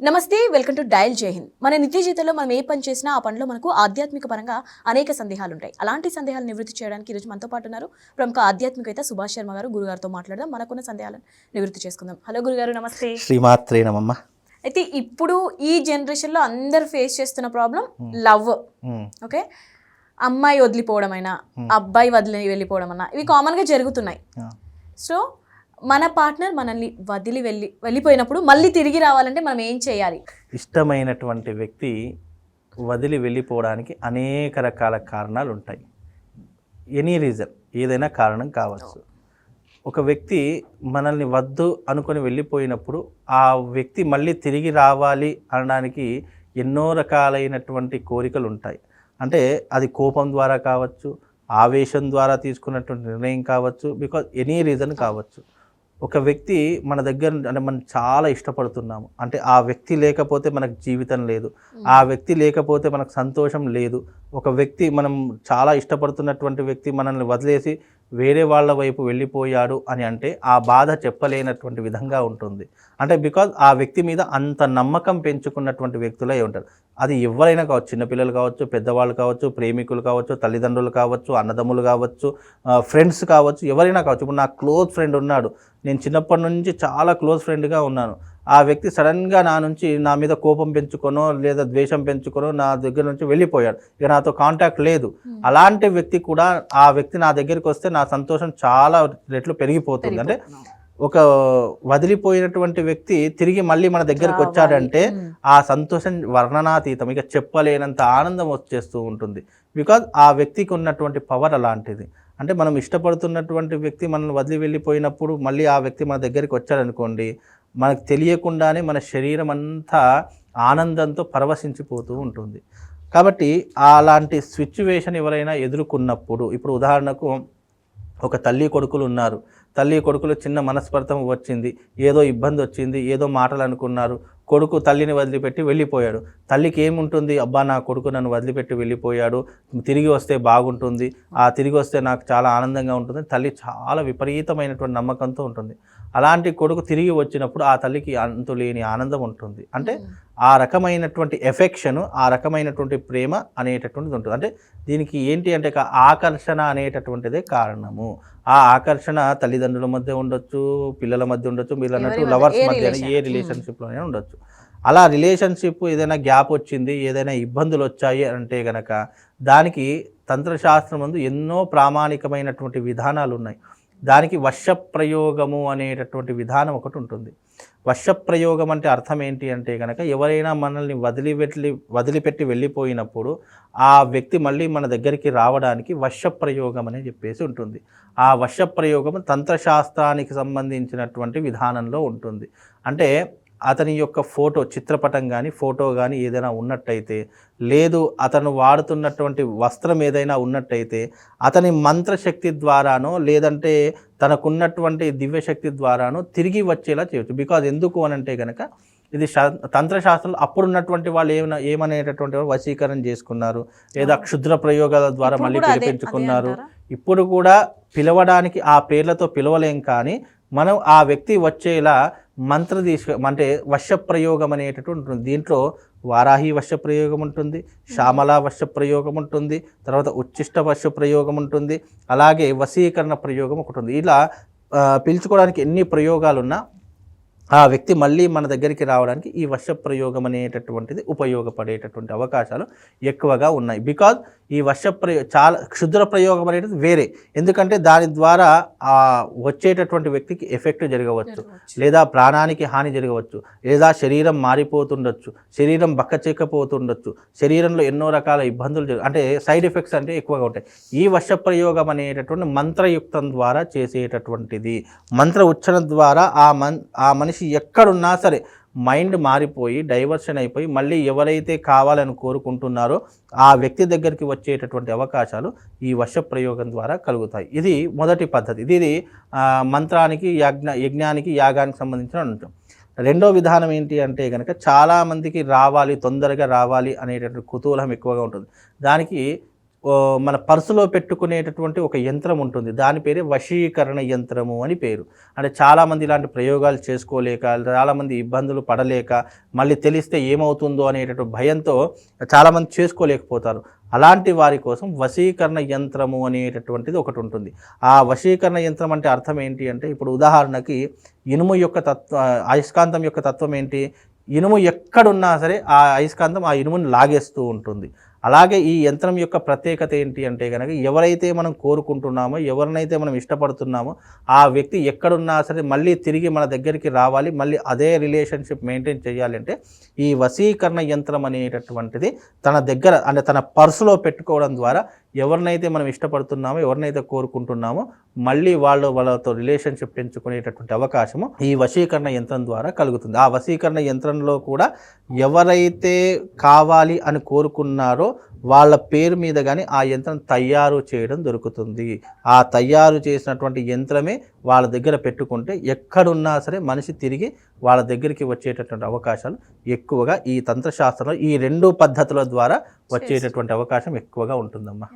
నమస్తే welcome to dial జైహింద్ మన నిత్య జీవితంలో మనం ఏ పని చేసినా ఆ పనిలో మనకు ఆధ్యాత్మిక పరంగా అనేక సందేహాలు ఉంటాయి అలాంటి సందేహాలు నివృత్తి చేయడానికి ఈరోజు మనతో పాటు ఉన్నారు ప్రముఖ ఆధ్యాత్మికవేత్త సుభాష్ శర్మ గారు. గురుగారితో మాట్లాడదాం. మనకున్న సందేహాలను నివృత్తి చేసుకుందాం. హలో గురుగారు నమస్తే. శ్రీమాత్రే నమమ్మ అయితే ఇప్పుడు ఈ జనరేషన్లో అందరు ఫేస్ చేస్తున్న ప్రాబ్లం లవ్. ఉమ్, ఓకే? అమ్మాయి వదిలిపోవడం అయినా అబ్బాయి వదిలి వెళ్ళిపోవడం అన్నా ఇవి కామన్గా జరుగుతున్నాయి. సో మన పార్ట్నర్ మనల్ని వదిలి వెళ్ళి వెళ్ళిపోయినప్పుడు మళ్ళీ తిరిగి రావాలంటే మనం ఏం చేయాలి? ఇష్టమైనటువంటి వ్యక్తి వదిలి వెళ్ళిపోవడానికి అనేక రకాల కారణాలు ఉంటాయి. ఎనీ రీజన్ ఏదైనా కారణం కావచ్చు. ఒక వ్యక్తి మనల్ని వద్దు అనుకొని వెళ్ళిపోయినప్పుడు ఆ వ్యక్తి మళ్ళీ తిరిగి రావాలి అనడానికి ఎన్నో రకాలైనటువంటి కోరికలు ఉంటాయి. అంటే అది కోపం ద్వారా కావచ్చు ఆవేశం ద్వారా తీసుకున్నటువంటి నిర్ణయం కావచ్చు బికాజ్ ఎనీ రీజన్ కావచ్చు. ఒక వ్యక్తి మన దగ్గర అంటే మనం చాలా ఇష్టపడుతున్నాము. అంటే ఆ వ్యక్తి లేకపోతే మనకు జీవితం లేదు. ఆ వ్యక్తి లేకపోతే మనకు సంతోషం లేదు. ఒక వ్యక్తి మనం చాలా ఇష్టపడుతున్నటువంటి వ్యక్తి మనల్ని వదిలేసి వేరే వాళ్ళ వైపు వెళ్ళిపోయాడు అని అంటే ఆ బాధ చెప్పలేనటువంటి విధంగా ఉంటుంది. అంటే బికాజ్ ఆ వ్యక్తి మీద అంత నమ్మకం పెంచుకున్నటువంటి వ్యక్తులే ఉంటారు. అది ఎవరైనా కావచ్చు చిన్నపిల్లలు కావచ్చు పెద్దవాళ్ళు కావచ్చు ప్రేమికులు కావచ్చు తల్లిదండ్రులు కావచ్చు అన్నదమ్ములు కావచ్చు ఫ్రెండ్స్ కావచ్చు ఎవరైనా కావచ్చు. ఇప్పుడు నా క్లోజ్ ఫ్రెండ్ ఉన్నాడు. నేను చిన్నప్పటి నుంచి చాలా క్లోజ్ ఫ్రెండ్గా ఉన్నాను. ఆ వ్యక్తి సడన్గా నా నుంచి నా మీద కోపం పెంచుకొనో లేదా ద్వేషం పెంచుకొనో నా దగ్గర నుంచి వెళ్ళిపోయాడు. ఇక నాతో కాంటాక్ట్ లేదు. అలాంటి వ్యక్తి కూడా ఆ వ్యక్తి నా దగ్గరికి వస్తే నా సంతోషం చాలా రెట్లు పెరిగిపోతుంది. అంటే ఒక వదిలిపోయినటువంటి వ్యక్తి తిరిగి మళ్ళీ మన దగ్గరికి వచ్చాడంటే ఆ సంతోషం వర్ణనాతీతం ఇక చెప్పలేనంత ఆనందం వచ్చేస్తూ ఉంటుంది. బికాజ్ ఆ వ్యక్తికి ఉన్నటువంటి పవర్ అలాంటిది. అంటే మనం ఇష్టపడుతున్నటువంటి వ్యక్తి మనల్ని వదిలి వెళ్ళిపోయినప్పుడు మళ్ళీ ఆ వ్యక్తి మన దగ్గరికి వచ్చాడనుకోండి మనకు తెలియకుండానే మన శరీరం అంతా ఆనందంతో పరవశించిపోతూ ఉంటుంది. కాబట్టి అలాంటి సిచ్యువేషన్ ఎవరైనా ఎదుర్కొన్నప్పుడు ఇప్పుడు ఉదాహరణకు ఒక తల్లి కొడుకులు ఉన్నారు. తల్లి కొడుకులు చిన్న మనస్పర్థం వచ్చింది ఏదో ఇబ్బంది వచ్చింది ఏదో మాటలు అనుకున్నారు. కొడుకు తల్లిని వదిలిపెట్టి వెళ్ళిపోయాడు. తల్లికి ఏముంటుంది? అబ్బా నా కొడుకు నన్ను వదిలిపెట్టి వెళ్ళిపోయాడు. తిరిగి వస్తే బాగుంటుంది. ఆ తిరిగి వస్తే నాకు చాలా ఆనందంగా ఉంటుంది. తల్లి చాలా విపరీతమైనటువంటి నమ్మకంతో ఉంటుంది. అలాంటి కొడుకు తిరిగి వచ్చినప్పుడు ఆ తల్లికి అంతులేని ఆనందం ఉంటుంది. అంటే ఆ రకమైనటువంటి ఎఫెక్షన్ ఆ రకమైనటువంటి ప్రేమ అనేటటువంటిది ఉంటుంది. అంటే దీనికి ఏంటి అంటే ఆకర్షణ అనేటటువంటిదే కారణము. ఆ ఆకర్షణ తల్లిదండ్రుల మధ్య ఉండొచ్చు పిల్లల మధ్య ఉండొచ్చు మీరు అన్నట్టు లవర్స్ ఏ మధ్య. ఏ రిలేషన్షిప్లోనే ఉండొచ్చు. అలా రిలేషన్షిప్ ఏదైనా గ్యాప్ వచ్చింది ఏదైనా ఇబ్బందులు వచ్చాయి అంటే గనక దానికి తంత్రశాస్త్రం ముందు ఎన్నో ప్రామాణికమైనటువంటి విధానాలు ఉన్నాయి. దానికి వశప్రయోగము అనేటటువంటి విధానం ఒకటి ఉంటుంది. వశప్రయోగం అంటే అర్థం ఏంటి అంటే కనుక ఎవరైనా మనల్ని వదిలిపెట్టి వదిలిపెట్టి వెళ్ళిపోయినప్పుడు ఆ వ్యక్తి మళ్ళీ మన దగ్గరికి రావడానికి వశప్రయోగం అని చెప్పేసి ఉంటుంది. ఆ వశప్రయోగం తంత్రశాస్త్రానికి సంబంధించినటువంటి విధానంలో ఉంటుంది. అంటే అతని యొక్క ఫోటో చిత్రపటం కానీ ఫోటో కానీ ఏదైనా ఉన్నట్టయితే లేదు అతను వాడుతున్నటువంటి వస్త్రం ఏదైనా ఉన్నట్టయితే అతని మంత్రశక్తి ద్వారానో లేదంటే తనకున్నటువంటి దివ్యశక్తి ద్వారానో తిరిగి వచ్చేలా చేయొచ్చు. బికాజ్ ఎందుకు అని అంటే కనుక ఇది శా- తంత్రశాస్త్రంలో అప్పుడు ఉన్నటువంటి వాళ్ళు ఏమైనా ఏమనేటటువంటి వశీకరణ చేసుకున్నారు. లేదా క్షుద్ర ప్రయోగాల ద్వారా మళ్ళీ పిలిపించుకున్నారు? ఇప్పుడు కూడా పిలవడానికి ఆ పేర్లతో పిలవలేం కానీ మనం ఆ వ్యక్తి వచ్చేలా మంత్ర తీసుకు అంటే వశప్రయోగం అనేటటువంటి ఉంటుంది. దీంట్లో వారాహి వశప్రయోగం ఉంటుంది శ్యామల వశప్రయోగం ఉంటుంది తర్వాత ఉచ్చిష్ట వశప్రయోగం ఉంటుంది అలాగే వశీకరణ ప్రయోగం ఒకటి ఉంది. ఇలా పిలుచుకోవడానికి ఎన్ని ప్రయోగాలున్నా ఆ వ్యక్తి మళ్ళీ మన దగ్గరికి రావడానికి ఈ వశ ప్రయోగం అనేటటువంటిది ఉపయోగపడేటటువంటి అవకాశాలు ఎక్కువగా ఉన్నాయి. బికాజ్ ఈ వశ ప్రయో చాలా క్షుద్ర ప్రయోగం అనేది వేరే. ఎందుకంటే దాని ద్వారా ఆ వచ్చేటటువంటి వ్యక్తికి ఎఫెక్ట్ జరగవచ్చు. లేదా ప్రాణానికి హాని జరగవచ్చు. లేదా శరీరం మారిపోతుండొచ్చు. శరీరం బక్కచెక్కపోతుండొచ్చు. శరీరంలో ఎన్నో రకాల ఇబ్బందులు జరగ అంటే సైడ్ ఎఫెక్ట్స్ అంటే ఎక్కువగా ఉంటాయి. ఈ వశ ప్రయోగం అనేటటువంటి మంత్రయుక్తం ద్వారా చేసేటటువంటిది. మంత్ర ఉచ్చరణ ద్వారా ఆ మన్ ఆ మనిషి ఎక్కడున్నా సరే మైండ్ మారిపోయి డైవర్షన్ అయిపోయి మళ్ళీ ఎవరైతే కావాలని కోరుకుంటున్నారో ఆ వ్యక్తి దగ్గరికి వచ్చేటటువంటి అవకాశాలు ఈ వశ ప్రయోగం ద్వారా కలుగుతాయి. ఇది మొదటి పద్ధతి. ఇది మంత్రానికి యజ్ఞ యజ్ఞానికి యాగానికి సంబంధించిన అంటాం రెండో విధానం ఏంటి అంటే కనుక చాలామందికి రావాలి తొందరగా రావాలి అనేటటువంటి కుతూహలం ఎక్కువగా ఉంటుంది. దానికి మన పర్సులో పెట్టుకునేటటువంటి ఒక యంత్రం ఉంటుంది. దాని పేరే వశీకరణ యంత్రము అని పేరు. అంటే చాలామంది ఇలాంటి ప్రయోగాలు చేసుకోలేక చాలామంది ఇబ్బందులు పడలేక మళ్ళీ తెలిస్తే ఏమవుతుందో అనేటటువంటి భయంతో చాలామంది చేసుకోలేకపోతారు. అలాంటి వారి కోసం వశీకరణ యంత్రము అనేటటువంటిది ఒకటి ఉంటుంది. ఆ వశీకరణ యంత్రం అంటే అర్థం ఏంటి అంటే ఇప్పుడు ఉదాహరణకి ఇనుము యొక్క తత్వ అయస్కాంతం యొక్క తత్వం ఏంటి? ఇనుము ఎక్కడున్నా సరే ఆ అయస్కాంతం ఆ ఇనుముని లాగేస్తూ ఉంటుంది. అలాగే ఈ యంత్రం యొక్క ప్రత్యేకత ఏంటి అంటే కనుక ఎవరైతే మనం కోరుకుంటున్నామో ఎవరినైతే మనం ఇష్టపడుతున్నామో ఆ వ్యక్తి ఎక్కడున్నా సరే మళ్ళీ తిరిగి మన దగ్గరికి రావాలి మళ్ళీ అదే రిలేషన్షిప్ మెయింటైన్ చేయాలంటే ఈ వశీకరణ యంత్రం అనేటటువంటిది తన దగ్గర అంటే తన పర్సులో పెట్టుకోవడం ద్వారా ఎవరినైతే మనం ఇష్టపడుతున్నామో ఎవరినైతే కోరుకుంటున్నామో మళ్ళీ వాళ్ళు వాళ్ళతో రిలేషన్షిప్ పెంచుకునేటటువంటి అవకాశము ఈ వశీకరణ యంత్రం ద్వారా కలుగుతుంది. ఆ వశీకరణ యంత్రంలో కూడా ఎవరైతే కావాలి అని కోరుకున్నారో వాళ్ళ పేరు మీద కానీ ఆ యంత్రం తయారు చేయడం దొరుకుతుంది. ఆ తయారు చేసినటువంటి యంత్రమే వాళ్ళ దగ్గర పెట్టుకుంటే ఎక్కడున్నా సరే మనిషి తిరిగి వాళ్ళ దగ్గరికి వచ్చేటటువంటి అవకాశాలు ఎక్కువగా ఈ తంత్రశాస్త్రంలో ఈ రెండు పద్ధతుల ద్వారా వచ్చేటటువంటి అవకాశం ఎక్కువగా ఉంటుందమ్మా.